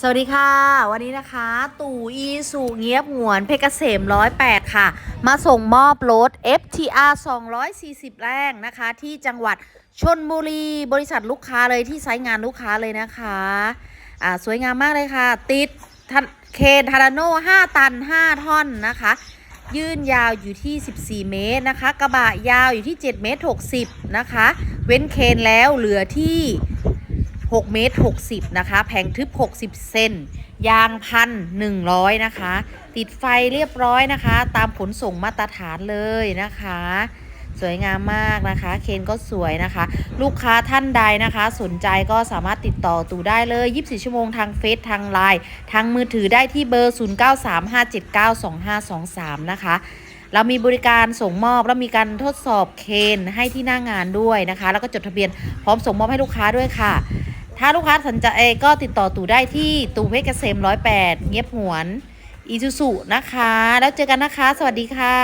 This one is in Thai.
สวัสดีค่ะ วันนี้นะคะ ตู่อีสุเงียบหงวนเพชรเกษม108 ค่ะ มาส่งมอบรถ FTR 240 แรงนะคะ ที่จังหวัดชนบุรีบริษัทลูกค้าเลยที่ไซต์งานลูกค้าเลยนะคะอ่าสวยงามมากเลยค่ะ ติดทันเคนทาราโน่5ตัน 5 ท่อนนะคะ ยื่นยาวอยู่ที่ 14 เมตรนะคะ กระบะยาวอยู่ที่ 7 เมตร 60 นะคะ เว้นเคนแล้วเหลือที่ 6 เมตร 60 นะคะ แผงทึบ 60 เซน ยางพันหนึ่งร้อยนะคะ ติดไฟเรียบร้อยนะคะ ตามขนส่งมาตรฐานเลยนะคะ สวยงามมากนะคะ เคนก็สวยนะคะ ลูกค้าท่านใดนะคะ สนใจก็สามารถติดต่อตู่ได้เลย 24 ชั่วโมงทางเฟซทางไลน์ทางมือถือได้ที่เบอร์ 0935792523 นะคะเรามีบริการส่งมอบแล้วมีการทดสอบเคนให้ที่หน้างานด้วยนะคะ แล้วก็จดทะเบียนพร้อมส่งมอบให้ลูกค้าด้วยค่ะ ถ้าลูกค้าสนใจก็ติดต่อตู่ได้ที่ตู่เพชรเกษม108 เงียบหวนอีซูซุนะคะ แล้วเจอกันนะคะ สวัสดีค่ะ